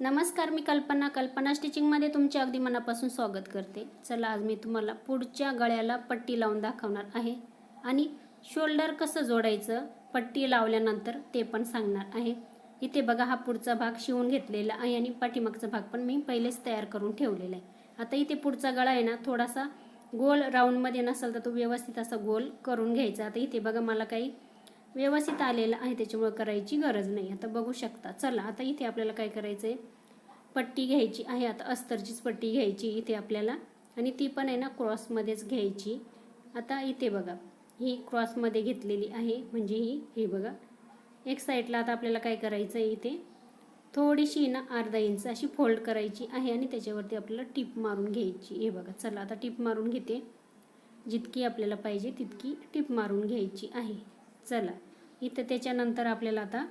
नमस्कार मी कल्पना. कल्पना स्टिचिंगमध्ये तुमचे अगदी मनापासून स्वागत करते. चला आज मी तुम्हाला पुढच्या गळ्याला पट्टी लावून दाखवणार आहे. आणि शोल्डर कसं जोडायचं पट्टी लावल्यानंतर ते पण सांगणार आहे. इथे बघा हा पुढचा भाग शिवून घेतलेला आहे आणि पाठीमागचा भाग पण मी पहिलेच तयार करून ठेवलेला आहे. आता इथे पुढचा गळा आहे ना थोडासा गोल राऊंडमध्ये नसेल तर तो व्यवस्थित असा गोल करून घ्यायचा. आता इथे बघा मला काही व्यवस्थित आलेलं आहे त्याच्यामुळे करायची गरज नाही. आता बघू शकता. चला आता इथे आपल्याला काय करायचं आहे पट्टी घ्यायची आहे. आता अस्तरचीच पट्टी घ्यायची इथे आपल्याला. आणि ती पण आहे ना क्रॉसमध्येच घ्यायची. आता इथे बघा. ही क्रॉसमध्ये घेतलेली आहे. म्हणजे ही हे बघा. एक साईडला आता आपल्याला काय करायचं आहे इथे? थोडीशी ना अर्धा इंच अशी फोल्ड करायची आहे आणि त्याच्यावरती आपल्याला टिप मारून घ्यायची. हे बघा. चला आता टिप मारून घेते. जितकी आपल्याला पाहिजे तितकी टिप मारून घ्यायची आहे. चला इथं त्याच्यानंतर आपल्याला आता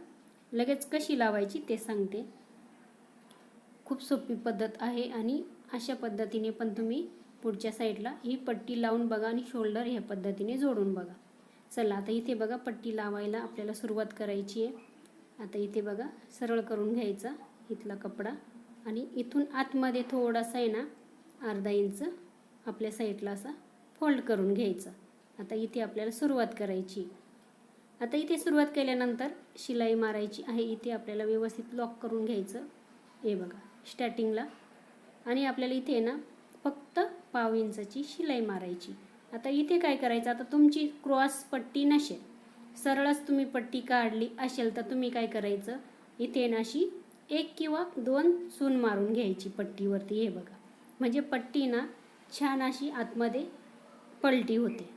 लगेच कशी लावायची ते सांगते. खूप सोपी पद्धत आहे आणि अशा पद्धतीने पण तुम्ही पुढच्या साईडला ही पट्टी लावून बघा आणि शोल्डर ह्या पद्धतीने जोडून बघा. चला आता इथे बघा पट्टी लावायला आपल्याला सुरुवात करायची आहे. आता इथे बघा सरळ करून घ्यायचा इथला कपडा आणि इथून आतमध्ये थोडासा आहे ना अर्धा इंच आपल्या साईडला असा फोल्ड करून घ्यायचा. आता इथे आपल्याला सुरुवात करायची आता इथे सुरुवात केल्यानंतर शिलाई मारायची आहे. इथे आपल्याला व्यवस्थित लॉक करून घ्यायचं. हे बघा स्टार्टिंगला आणि आपल्याला इथे ना फक्त पाव इंचाची शिलाई मारायची. आता इथे काय करायचं? आता तुमची क्रॉस पट्टी नसेल सरळच तुम्ही पट्टी काढली असेल तर तुम्ही काय करायचं? इथे ना अशी एक किंवा दोन सून मारून घ्यायची पट्टीवरती. हे बघा. म्हणजे पट्टी ना छान अशी आतमध्ये पलटी होते.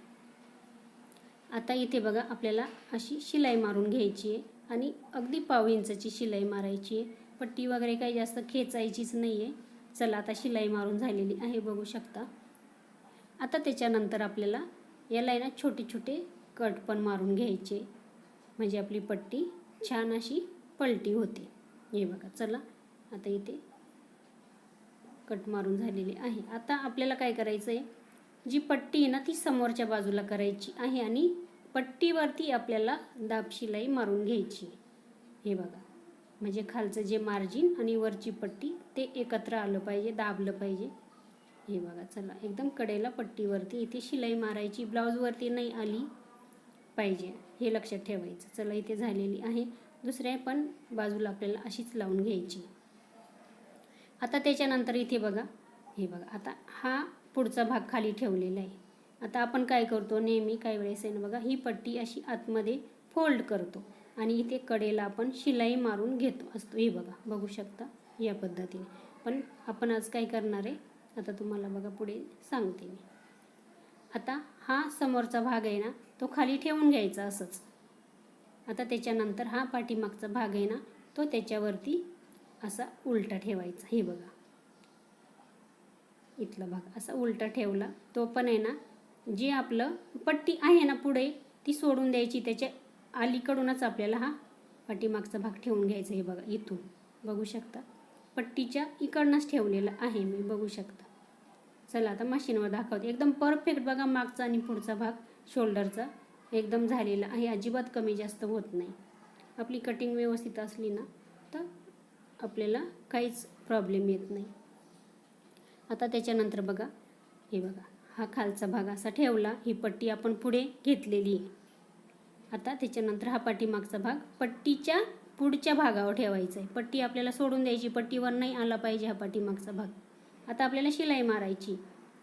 आता इथे बघा आपल्याला अशी शिलाई मारून घ्यायची आहे आणि अगदी पाव इंचची शिलाई मारायची आहे. पट्टी वगैरे काही जास्त खेचायचीच नाही आहे चला आता शिलाई मारून झालेली आहे बघू शकता. आता त्याच्यानंतर आपल्याला याला आहे ना छोटे छोटे कट पण मारून घ्यायचे. म्हणजे आपली पट्टी छान अशी पलटी होते. हे बघा चला आता इथे कट मारून झालेली आहे. आता आपल्याला काय करायचं आहे जी पट्टी आहे ना ती समोरच्या बाजूला करायची आहे आणि पट्टीवरती आपल्याला दाब शिलाई मारून घ्यायची. हे बघा. म्हणजे खालचं जे मार्जिन आणि वरची पट्टी ते एकत्र आलं पाहिजे दाबलं पाहिजे. हे बघा चला. एकदम कडेला पट्टीवरती इथे शिलाई मारायची. ब्लाऊजवरती नाही आली पाहिजे. हे लक्षात ठेवायचं. चला इथे झालेली आहे. दुसऱ्या पण बाजूला आपल्याला अशीच लावून घ्यायची. आता त्याच्यानंतर इथे बघा. हे बघा. आता हा पुढचा भाग खाली ठेवलेला आहे. आता आपण काय करतो? नेहमी काही वेळेस आहे ना बघा ही पट्टी अशी आतमध्ये फोल्ड करतो. आणि इथे कडेला आपण शिलाई मारून घेतो. असतो. हे बघा बघू शकता या पद्धतीने. पण आपण आज काय करणार आहे? आता तुम्हाला बघा पुढे सांगते मी. आता हा समोरचा भाग आहे ना तो खाली ठेवून घ्यायचा असंच. आता त्याच्यानंतर हा पाठीमागचा भाग आहे ना तो त्याच्यावरती असा उलटा ठेवायचा. हे बघा. इथला भाग असा उलटा ठेवला तो पण आहे ना जे आपलं पट्टी आहे ना पुढे ती सोडून द्यायची. त्याच्या अलीकडूनच आपल्याला हा पाठीमागचा भाग ठेवून घ्यायचा हे बघा इथून. बघू शकता? पट्टीच्या इकडनंच ठेवलेला आहे मी बघू शकता. चला आता मशीनवर दाखवते. एकदम परफेक्ट बघा मागचा आणि पुढचा भाग शोल्डरचा एकदम झालेला आहे. अजिबात कमी जास्त होत नाही. आपली कटिंग व्यवस्थित असली ना तर आपल्याला काहीच प्रॉब्लेम येत नाही. आता त्याच्यानंतर बघा हे बघा. हा खालचा भाग असा ठेवला ही पट्टी आपण पुढे घेतलेली. आहे आता त्याच्यानंतर हा पाठीमागचा भाग पट्टीच्या पुढच्या भागावर ठेवायचा आहे. पट्टी आपल्याला सोडून द्यायची पट्टीवर नाही आला पाहिजे हा पाठीमागचा भाग. आता आपल्याला शिलाई मारायची.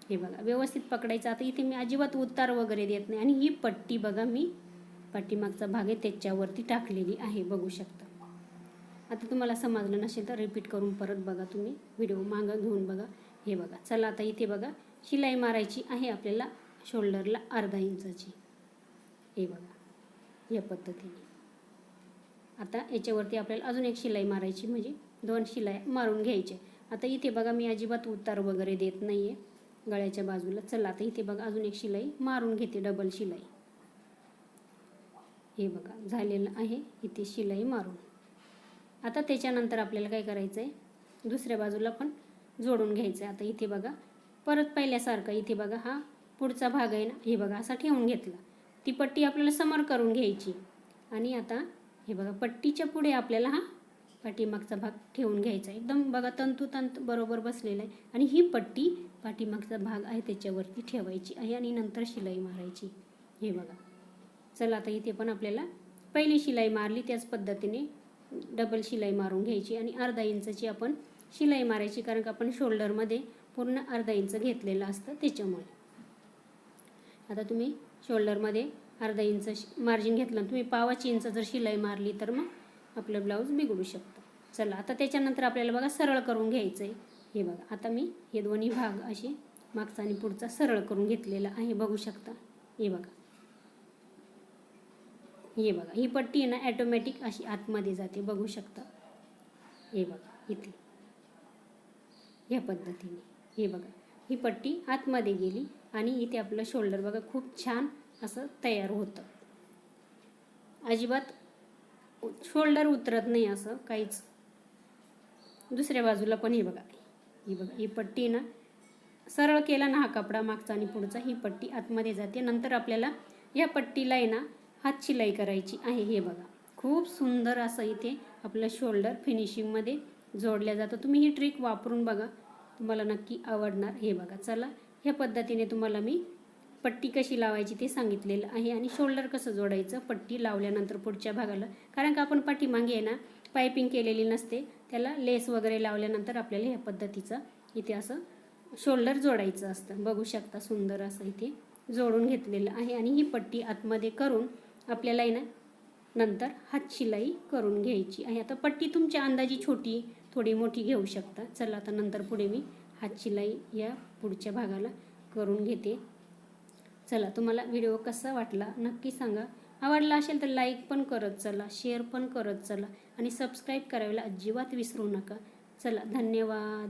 हे बघा व्यवस्थित पकडायचं. आता इथे मी अजिबात उतार वगैरे देत नाही. आणि ही पट्टी बघा मी पाठीमागचा भाग आहे त्याच्यावरती टाकलेली आहे. बघू शकता. आता तुम्हाला समजलं नसेल तर रिपीट करून परत बघा तुम्ही. व्हिडिओ मागं घेऊन बघा. हे बघा चला आता इथे बघा. शिलाई मारायची आहे आपल्याला शोल्डरला अर्धा इंचाची. हे बघा या पद्धतीने. आता याच्यावरती आपल्याला अजून एक शिलाई मारायची म्हणजे दोन शिलाई मारून घ्यायचे. आता इथे बघा मी अजिबात उतार वगैरे देत नाही आहे गळ्याच्या बाजूला. चला आता इथे बघा अजून एक शिलाई मारून घेते डबल शिलाई. हे बघा झालेलं आहे इथे शिलाई मारून. आता त्याच्यानंतर आपल्याला काय करायचं आहे दुसऱ्या बाजूला पण जोडून घ्यायचं आहे आता इथे बघा परत पहिल्यासारखं इथे बघा हा पुढचा भाग आहे ना हे बघा असा ठेवून घेतला. ती पट्टी आपल्याला समोर करून घ्यायची. आणि आता हे बघा पट्टीच्या पुढे आपल्याला हा पाठीमागचा भाग ठेवून घ्यायचा एकदम बघा तंतुतंत बरोबर बसलेला आहे. आणि ही पट्टी पाठीमागचा भाग आहे त्याच्यावरती ठेवायची आहे आणि नंतर शिलाई मारायची. हे बघा. चला आता इथे पण आपल्याला पहिली शिलाई मारली त्याच पद्धतीने डबल शिलाई मारून घ्यायची. आणि अर्धा इंचाची आपण शिलाई मारायची कारण का आपण शोल्डरमध्ये पूर्ण अर्धा इंच घेतलेलं असतं त्याच्यामुळे. आता तुम्ही शोल्डरमध्ये अर्धा इंच मार्जिन घेतलं तुम्ही पावाची इंच जर शिलाई मारली तर मग आपलं ब्लाऊज बिघडू शकतं. चला आता त्याच्यानंतर आपल्याला बघा सरळ करून घ्यायचं आहे हे बघा आता मी हे दोन्ही भाग असे मागचा आणि पुढचा सरळ करून घेतलेला आहे बघू शकता. हे बघा. हे बघा ही पट्टी आहे ना ॲटोमॅटिक अशी आतमध्ये जाते बघू शकता. हे बघा इथे. ह्या पद्धतीने. हे बघा ही पट्टी आतमध्ये गेली आणि इथे आपलं शोल्डर बघा खूप छान असं तयार होतं. अजिबात शोल्डर उतरत नाही असं काहीच. दुसऱ्या बाजूला पण हे बघा ही बघा ही पट्टी ना सरळ केला ना हा कपडा मागचा आणि पुढचा ही पट्टी आतमध्ये जाते. नंतर आपल्याला या पट्टीला आहे ना हात शिलाई करायची आहे. हे बघा खूप सुंदर असं इथे आपलं शोल्डर फिनिशिंगमध्ये जोडल्या जातं. तुम्ही ही ट्रिक वापरून बघा तुम्हाला नक्की आवडणार. हे बघा चला ह्या पद्धतीने तुम्हाला मी पट्टी कशी लावायची ते सांगितलेलं आहे आणि शोल्डर कसं जोडायचं पट्टी लावल्यानंतर पुढच्या भागाला. कारण का आपण पाठीमागे आहे ना पायपिंग केलेली नसते त्याला लेस वगैरे लावल्यानंतर आपल्याला ह्या पद्धतीचं इथे असं शोल्डर जोडायचं असतं. बघू शकता सुंदर असं इथे जोडून घेतलेलं आहे आणि ही पट्टी आतमध्ये करून आपल्याला आहे ना नंतर हात शिलाई करून घ्यायची आहे. आता पट्टी तुमच्या अंदाजी छोटी थोडी मोठी घेऊ शकता. चला आता नंतर पुढे मी हात शिलाई या पुढच्या भागाला करून घेते. चला तुम्हाला व्हिडिओ कसा वाटला नक्की सांगा. आवडला असेल तर लाईक पण करत चला शेअर पण करत चला आणि सबस्क्राईब करायला अजिबात विसरू नका. चला धन्यवाद.